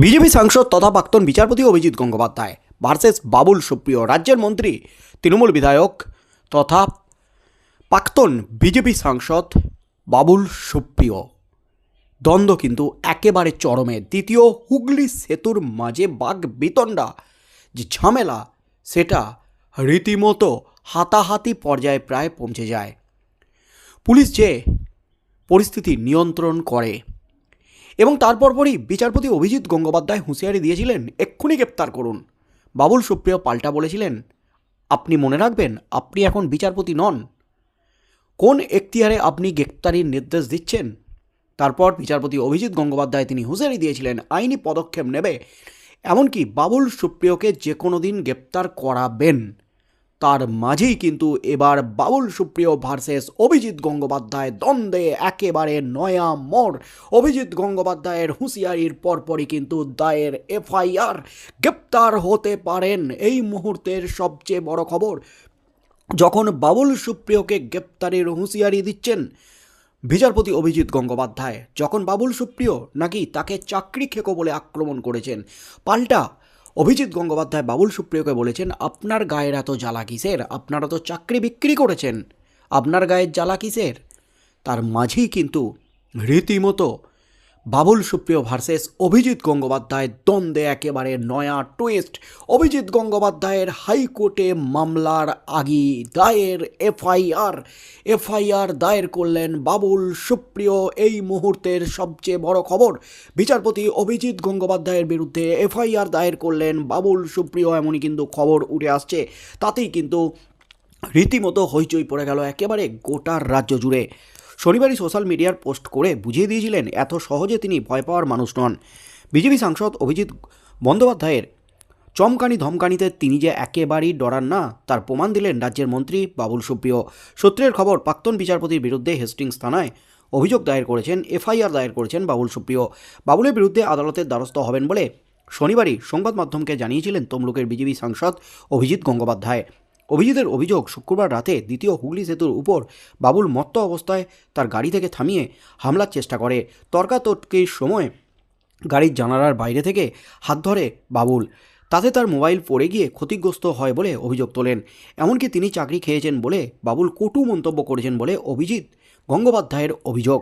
BJP সাংসদ তথা প্রাক্তন বিচারপতি অভিজিৎ গঙ্গোপাধ্যায় ভার্সেস বাবুল সুপ্রিয় রাজ্যের মন্ত্রী তৃণমূল বিধায়ক তথা প্রাক্তন বিজেপি সাংসদ বাবুল সুপ্রিয়। দ্বন্দ্ব কিন্তু একেবারে চরমে। দ্বিতীয় হুগলি সেতুর মাঝে বাঘ বিতণ্ডা। যে ঝামেলা, সেটা রীতিমতো হাতাহাতি পর্যায়ে প্রায় পৌঁছে যায়। পুলিশ যে পরিস্থিতি নিয়ন্ত্রণ করে এবং তারপর পরই বিচারপতি অভিজিৎ গঙ্গোপাধ্যায় হুঁশিয়ারি দিয়েছিলেন, এক্ষুনি গ্রেপ্তার করুন। বাবুল সুপ্রিয় পাল্টা বলেছিলেন, আপনি মনে রাখবেন, আপনি এখন বিচারপতি নন। কোন এখতিয়ারে আপনি গ্রেপ্তারির নির্দেশ দিচ্ছেন? তারপর বিচারপতি অভিজিৎ গঙ্গোপাধ্যায় তিনি হুঁশিয়ারি দিয়েছিলেন, আইনি পদক্ষেপ নেবে। এমনকি বাবুল সুপ্রিয়কে যে কোনো দিন গ্রেপ্তার করাবেন। তার মাঝেই কিন্তু এবার বাবুল সুপ্রিয় ভার্সেস অভিজিৎ গঙ্গোপাধ্যায় দ্বন্দ্বে একেবারে নয়া মোড়। অভিজিৎ গঙ্গোপাধ্যায়ের হুঁশিয়ারির পরপরই কিন্তু দায়ের এফআইআর গ্রেপ্তার হতে পারেন এই মুহূর্তের সবচেয়ে বড় খবর। যখন বাবুল সুপ্রিয়কে গ্রেপ্তারের হুঁশিয়ারি দিচ্ছেন বিচারপতি অভিজিৎ গঙ্গোপাধ্যায়, যখন বাবুল সুপ্রিয় নাকি তাকে চাকরি খেকো বলে আক্রমণ করেছেন, পাল্টা অভিজিৎ গঙ্গোপাধ্যায় বাবুল সুপ্রিয়কে বলেছেন, আপনার গায়ের এত জ্বালা কিসের? আপনারা তো চাকরি বিক্রি করেছেন। আপনার গায়ের জ্বালা কিসের? তার মাঝেই কিন্তু রীতিমতো বাবুল সুপ্রিয় ভার্সেস অভিজিৎ গঙ্গোপাধ্যায় দ্বন্দ্বে একেবারে নয়া টুইস্ট অভিজিৎ গঙ্গোপাধ্যায়ের হাইকোর্টে মামলার আগি দায়ের এফআইআর। এফআইআর দায়ের করলেন বাবুল সুপ্রিয়, এই মুহূর্তের সবচেয়ে বড় খবর। বিচারপতি অভিজিৎ গঙ্গোপাধ্যায়ের বিরুদ্ধে এফআইআর দায়ের করলেন বাবুল সুপ্রিয়, এমনই কিন্তু খবর উঠে আসছে। তাতেই কিন্তু রীতিমতো হইচই পড়ে গেল একেবারে গোটার রাজ্য জুড়ে। শনিবারই সোশ্যাল মিডিয়ার পোস্ট করে বুঝিয়ে দিয়েছিলেন, এত সহজে তিনি ভয় পাওয়ার মানুষ নন। বিজেপি সাংসদ অভিজিৎ বন্দ্যোপাধ্যায়ের চমকানি ধমকানিতে তিনি যে একেবারেই ডরান না, তার প্রমাণ দিলেন রাজ্যের মন্ত্রী বাবুল সুপ্রিয়। সূত্রের খবর, প্রাক্তন বিচারপতির বিরুদ্ধে হেস্টিংস থানায় অভিযোগ দায়ের করেছেন, এফআইআর দায়ের করেছেন বাবুল সুপ্রিয়। বাবুলের বিরুদ্ধে আদালতের দ্বারস্থ হবেন বলে শনিবারই সংবাদ মাধ্যমকে জানিয়েছিলেন তমলুকের বিজেপি সাংসদ অভিজিৎ গঙ্গোপাধ্যায়। অভিজিতের অভিযোগ শুক্রবার রাতে দ্বিতীয় হুগলি সেতুর উপর বাবুল মত্ত অবস্থায় তার গাড়ি থেকে থামিয়ে হামলার চেষ্টা করে। তর্কাতর্কির সময় গাড়ির জানালার বাইরে থেকে হাত ধরে বাবুল। তাতে তার মোবাইল পড়ে গিয়ে ক্ষতিগ্রস্ত হয় বলে অভিযোগ তোলেন। এমনকি তিনি চাকরি খেয়েছেন বলে বাবুল কটু মন্তব্য করেছেন বলে অভিজিৎ গঙ্গোপাধ্যায়ের অভিযোগ।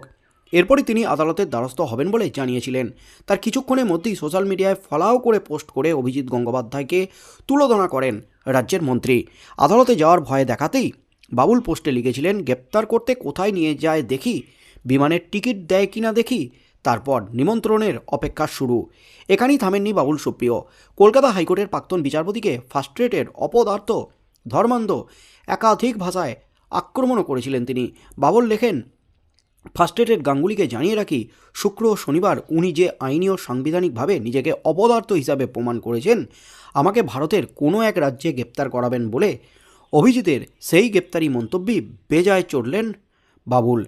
এরপরই তিনি আদালতের দ্বারস্থ হবেন বলে জানিয়েছিলেন। তার কিছুক্ষণের মধ্যেই সোশ্যাল মিডিয়ায় ফলাও করে পোস্ট করে অভিজিৎ গঙ্গোপাধ্যায়কে তুলোধনা করেন রাজ্যের মন্ত্রী। আদালতে যাওয়ার ভয় দেখাতেই বাবুল পোস্টে লিখেছিলেন, গ্রেপ্তার করতে কোথায় নিয়ে যায় দেখি, বিমানের টিকিট দেয় কিনা দেখি, তারপর নিমন্ত্রণের অপেক্ষা শুরু। এখানেই থামেননি বাবুল সুপ্রিয়। কলকাতা হাইকোর্টের প্রাক্তন বিচারপতিকে ফার্স্ট্রেটের অপদার্থ, ধর্মান্ধ, একাধিক ভাষায় আক্রমণও করেছিলেন তিনি। বাবুল লেখেন ফার্স্ট্রেটেড গাঙ্গুলিকে জানিয়ে রাখি, শুক্র ও শনিবার উনি যে আইনি ও সাংবিধানিকভাবে নিজেকে অপদার্থ হিসাবে প্রমাণ করেছেন, আমাকে ভারতের কোনো এক রাজ্যে গ্রেপ্তার করাবেন বলে অভিজিতের সেই গ্রেপ্তারি মন্তব্যই বেজায় চড়লেন বাবুল।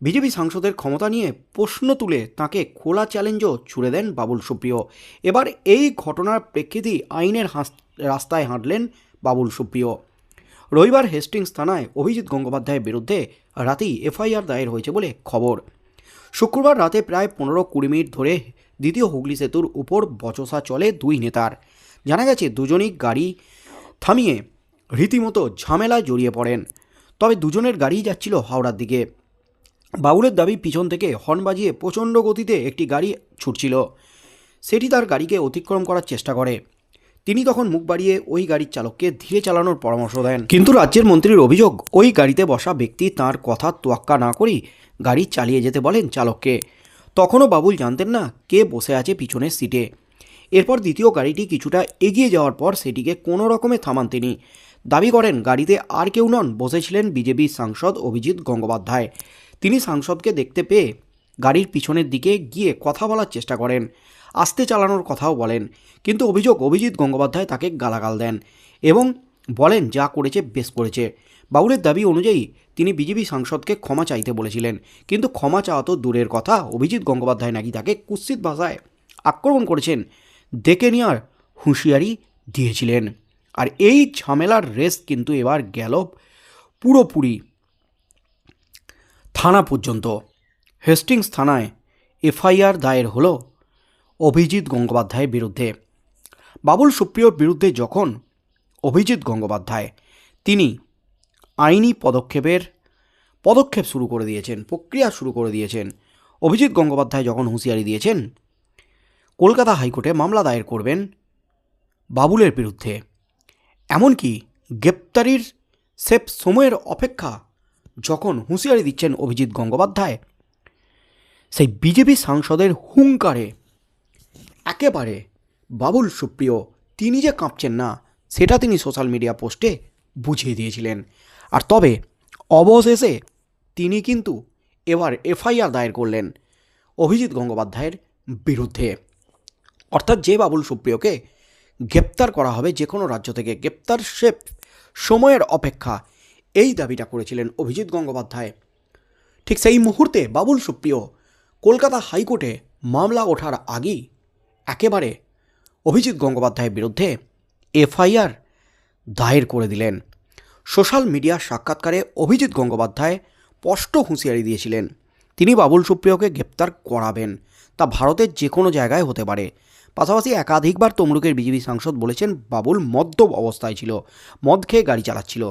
বিজেপি সাংসদের ক্ষমতা নিয়ে প্রশ্ন তুলে তাকে খোলা চ্যালেঞ্জও ছুড়ে দেন বাবুল সুপ্রিয়। এবার এই ঘটনার প্রেক্ষিতেই আইনের রাস্তায় হাঁটলেন বাবুল সুপ্রিয়। রবিবার হেস্টিংস থানায় অভিজিৎ গঙ্গোপাধ্যায়ের বিরুদ্ধে রাতেই এফআইআর দায়ের হয়েছে বলে খবর। শুক্রবার রাতে প্রায় পনেরো কুড়ি মিনিট ধরে দ্বিতীয় হুগলি সেতুর উপর বচসা চলে দুই নেতার। জানা গেছে, দুজনই গাড়ি থামিয়ে রীতিমতো ঝামেলায় জড়িয়ে পড়েন। তবে দুজনের গাড়িই যাচ্ছিল হাওড়ার দিকে। বাবুলের দাবি, পিছন থেকে হর্ন বাজিয়ে প্রচণ্ড গতিতে একটি গাড়ি ছুটছিল। সেটি তার গাড়িকে অতিক্রম করার চেষ্টা করে। তিনি তখন মুখ বাড়িয়ে ওই গাড়ির চালককে ধীরে চালানোর পরামর্শ দেন। কিন্তু রাজ্যের মন্ত্রীর অভিযোগ, ওই গাড়িতে বসা ব্যক্তি তার কথা তোয়াক্কা না করেই গাড়ি চালিয়ে যেতে বলেন চালককে। তখনও বাবুল জানতেন না কে বসে আছে পিছনের সিটে। এরপর দ্বিতীয় গাড়িটি কিছুটা এগিয়ে যাওয়ার পর সেটিকে কোনো রকমে থামান তিনি। দাবি করেন, গাড়িতে আর কেউ নন, বসেছিলেন বিজেপি সাংসদ অভিজিৎ গঙ্গোপাধ্যায়। তিনি সাংসদকে দেখতে পেয়ে গাড়ির পিছনের দিকে গিয়ে কথা বলার চেষ্টা করেন। আস্তে চালানোর কথাও বলেন। কিন্তু অভিযোগ অভিজিৎ গঙ্গোপাধ্যায় তাকে গালাগাল দেন এবং বলেন, যা করেছে বেশ করেছে। বাউলের দাবি অনুযায়ী তিনি বিজেপি সাংসদকে ক্ষমা চাইতে বলেছিলেন। কিন্তু ক্ষমা চাওয়া তো দূরের কথা। অভিজিৎ গঙ্গোপাধ্যায় নাকি তাকে কুৎসিত ভাষায় আক্রমণ করেছেন দেখে নেওয়ার হুঁশিয়ারি দিয়েছিলেন। আর এই ঝামেলার রেস কিন্তু এবার গেল পুরোপুরি থানা পর্যন্ত। হেস্টিংস থানায় এফআইআর দায়ের হলো অভিজিৎ গঙ্গোপাধ্যায়ের বিরুদ্ধে। বাবুল সুপ্রিয়র বিরুদ্ধে যখন অভিজিৎ গঙ্গোপাধ্যায়, তিনি আইনি পদক্ষেপের পদক্ষেপ শুরু করে দিয়েছেন, প্রক্রিয়া শুরু করে দিয়েছেন। অভিজিৎ গঙ্গোপাধ্যায় যখন হুঁশিয়ারি দিয়েছেন, কলকাতা হাইকোর্টে মামলা দায়ের করবেন বাবুলের বিরুদ্ধে। এমনকি গ্রেপ্তারির সেফ সময়ের অপেক্ষা যখন হুঁশিয়ারি দিচ্ছেন অভিজিৎ গঙ্গোপাধ্যায়, সেই বিজেপি সাংসদের হুঙ্কারে একেবারে। বাবুল, সুপ্রিয়, তিনি যে কাঁপছেন না, সেটা তিনি সোশ্যাল মিডিয়া পোস্টে বুঝিয়ে দিয়েছিলেন। আর তবে, অবশেষে তিনি কিন্তু এবার এফআইআর দায়ের করলেন অভিজিৎ গঙ্গোপাধ্যায়ের বিরুদ্ধে। অর্থাৎ যে বাবুল, সুপ্রিয়কে গ্রেপ্তার করা হবে যে কোনো রাজ্য থেকে, গ্রেপ্তার সে সময়ের অপেক্ষা এই দাবিটা করেছিলেন অভিজিৎ গঙ্গোপাধ্যায়। ঠিক সেই মুহূর্তে বাবুল, সুপ্রিয়, কলকাতা হাইকোর্টে মামলা ওঠার আগেই একেবারে অভিজিৎ গঙ্গোপাধ্যায়ের বিরুদ্ধে এফআইআর দায়ের করে দিলেন। সোশ্যাল মিডিয়ার সাক্ষাৎকারে অভিজিৎ গঙ্গোপাধ্যায় স্পষ্ট হুঁশিয়ারি দিয়েছিলেন, তিনি বাবুল সুপ্রিয়কে গ্রেপ্তার করাবেন। তা ভারতের যে কোনো জায়গায় হতে পারে। পাশাপাশি একাধিকবার তমলুকের বিজেপি সাংসদ বলেছেন, বাবুল মদ্যপ অবস্থায় ছিল, মদ খেয়ে গাড়ি চালাচ্ছিল।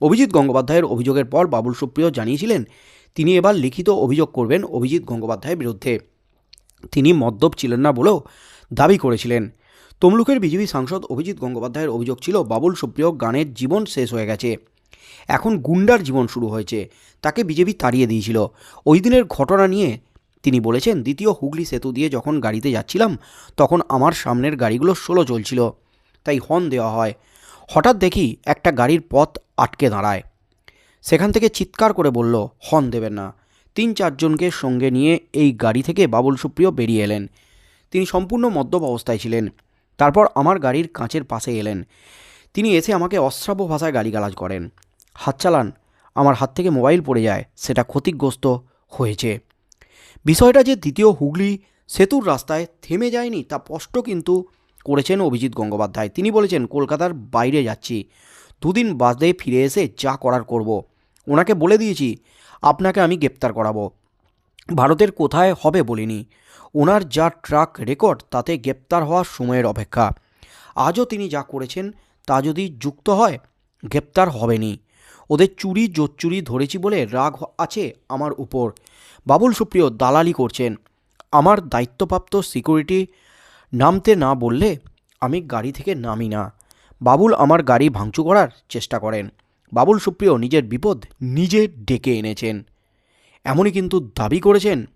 অভিজিৎ গঙ্গোপাধ্যায়ের অভিযোগের পর বাবুল সুপ্রিয় জানিয়েছিলেন, তিনি এবার লিখিত অভিযোগ করবেন অভিজিৎ গঙ্গোপাধ্যায়ের বিরুদ্ধে। তিনি মদ্যপ ছিলেন না বলেও দাবি করেছিলেন। তমলুকের বিজেপি সাংসদ অভিজিৎ গঙ্গোপাধ্যায়ের অভিযোগ ছিল, বাবুল সুপ্রিয় গানের জীবন শেষ হয়ে গেছে। এখন গুন্ডার জীবন শুরু হয়েছে, তাকে বিজেপি তাড়িয়ে দিয়েছিল। ওই দিনের ঘটনা নিয়ে তিনি বলেছেন, দ্বিতীয় হুগলি সেতু দিয়ে যখন গাড়িতে যাচ্ছিলাম, তখন আমার সামনের গাড়িগুলো ষোলো চলছিল, তাই হর্ন দেওয়া হয়। হঠাৎ দেখি একটা গাড়ির পথ আটকে দাঁড়ায়। সেখান থেকে চিৎকার করে বলল, হর্ন দেবেন না। তিন চারজনকে সঙ্গে নিয়ে এই গাড়ি থেকে বাবুল সুপ্রিয় বেরিয়ে এলেন। তিনি সম্পূর্ণ মদ্যপ অবস্থায় ছিলেন। তারপর আমার গাড়ির কাঁচের পাশে এলেন। তিনি এসে আমাকে অশ্রাব্য ভাষায় গালিগালাজ করেন। হাত চালান, আমার হাত থেকে মোবাইল পড়ে যায়, সেটা ক্ষতিগ্রস্ত হয়েছে। বিষয়টা যে দ্বিতীয় হুগলি সেতুর রাস্তায় থেমে যায়নি তা স্পষ্ট কিন্তু করেছেন অভিজিৎ গঙ্গোপাধ্যায়। তিনি বলেছেন, কলকাতার বাইরে যাচ্ছি। দুদিন বাদে ফিরে এসে যা করার করব। ওনাকে বলে দিয়েছি, আপনাকে আমি গ্রেপ্তার করাবো। ভারতের কোথায় হবে বলিনি। ওনার যা ট্রাক রেকর্ড, তাতে গ্রেপ্তার হওয়ার সময়ের অপেক্ষা। আজও তিনি যা করেছেন, তা যদি যুক্ত হয়, গ্রেপ্তার হবেনি। ওদের চুরি জোচ্চুরি ধরেছি বলে রাগ আছে আমার উপর। বাবুল সুপ্রিয় দালালি করছেন। আমার দায়িত্বপ্রাপ্ত সিকিউরিটি নামতে না বললে আমি গাড়ি থেকে নামি না। বাবুল আমার গাড়ি ভাঙচু করার চেষ্টা করেন। বাবুল সুপ্রিয় নিজের বিপদ নিজে ডেকে এনেছেন। এমনই কিন্তু দাবি করেছেন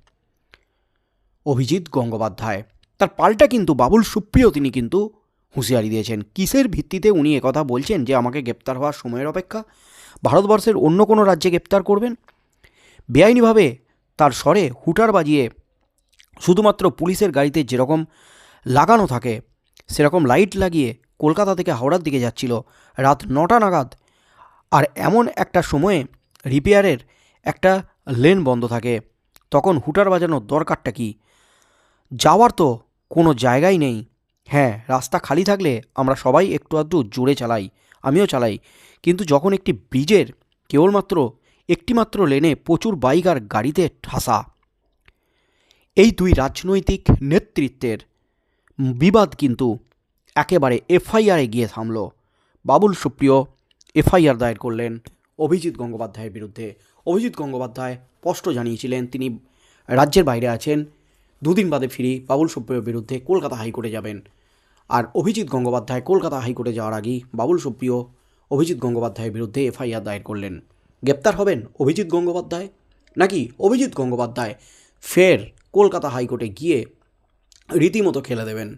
অভিজিৎ গঙ্গোপাধ্যায়। তার পাল্টা কিন্তু বাবুল সুপ্রিয় তিনি কিন্তু হুঁশিয়ারি দিয়েছেন। কিসের ভিত্তিতে উনি একথা বলছেন যে আমাকে গ্রেপ্তার হওয়ার সময়ের অপেক্ষা? ভারতবর্ষের অন্য কোনো রাজ্যে গ্রেপ্তার করবেন? বেআইনিভাবে তার স্বরে হুটার বাজিয়ে শুধুমাত্র পুলিশের গাড়িতে যেরকম লাগানো থাকে, সেরকম লাইট লাগিয়ে কলকাতা থেকে হাওড়ার দিকে যাচ্ছিল রাত নটা নাগাদ। আর এমন একটা সময়ে রিপেয়ারের একটা লেন বন্ধ থাকে। তখন হুটার বাজানোর দরকারটা কি? যাওয়ার তো কোনো জায়গাই নেই। হ্যাঁ রাস্তা খালি থাকলে আমরা সবাই একটু আধটু জোরে চালাই, আমিও চালাই। কিন্তু যখন একটি ব্রিজের কেবলমাত্র একটিমাত্র লেনে প্রচুর বাইক আর গাড়িতে ঠাসা, এই দুই রাজনৈতিক নেতৃত্বের বিবাদ কিন্তু একেবারে এফআইআরে গিয়ে থামল। বাবুল সুপ্রিয় এফআইআর দায়ের করলেন। অভিজিৎ গঙ্গোপাধ্যায়ের বিরুদ্ধে। অভিজিৎ গঙ্গোপাধ্যায় স্পষ্ট জানিয়েছিলেন, তিনি রাজ্যের বাইরে আছেন, দুদিন বাদে ফিরি বাবুল সুপ্রিয়র বিরুদ্ধে কলকাতা হাইকোর্টে যাবেন। আর অভিজিৎ গঙ্গোপাধ্যায় কলকাতা হাইকোর্টে যাওয়ার আগেই বাবুল সুপ্রিয় অভিজিৎ গঙ্গোপাধ্যায়ের বিরুদ্ধে এফআইআর দায়ের করলেন। গ্রেপ্তার হবেন অভিজিৎ গঙ্গোপাধ্যায়? নাকি অভিজিৎ গঙ্গোপাধ্যায় ফের কলকাতা হাইকোর্টে গিয়ে রীতিমতো খেলে দেবেন?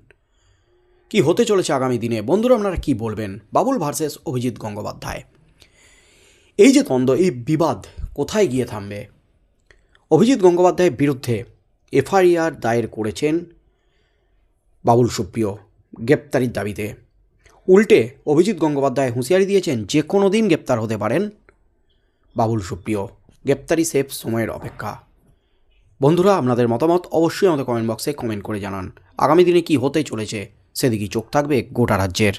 কি হতে চলেছে আগামী দিনে? বন্ধুরা, আপনারা কি বলবেন? বাবুল ভার্সেস অভিজিৎ গঙ্গোপাধ্যায়। এই যে দ্বন্দ্ব, এই বিবাদ কোথায় গিয়ে থামবে? অভিজিৎ গঙ্গোপাধ্যায়ের বিরুদ্ধে এফআইআর দায়ের করেছেন বাবুল সুপ্রিয় গ্রেপ্তারির দাবিতে। উল্টে অভিজিৎ গঙ্গোপাধ্যায় হুঁশিয়ারি দিয়েছেন, যে কোনো দিন গ্রেপ্তার হতে পারেন বাবুল সুপ্রিয়। গ্রেপ্তারি সেফ সময়ের অপেক্ষা। বন্ধুরা, আপনাদের মতামত অবশ্যই আমাদের কমেন্ট বক্সে কমেন্ট করে জানান। আগামী দিনে কি হতে চলেছে সেদিকেই চোখ থাকবে গোটা রাজ্যের।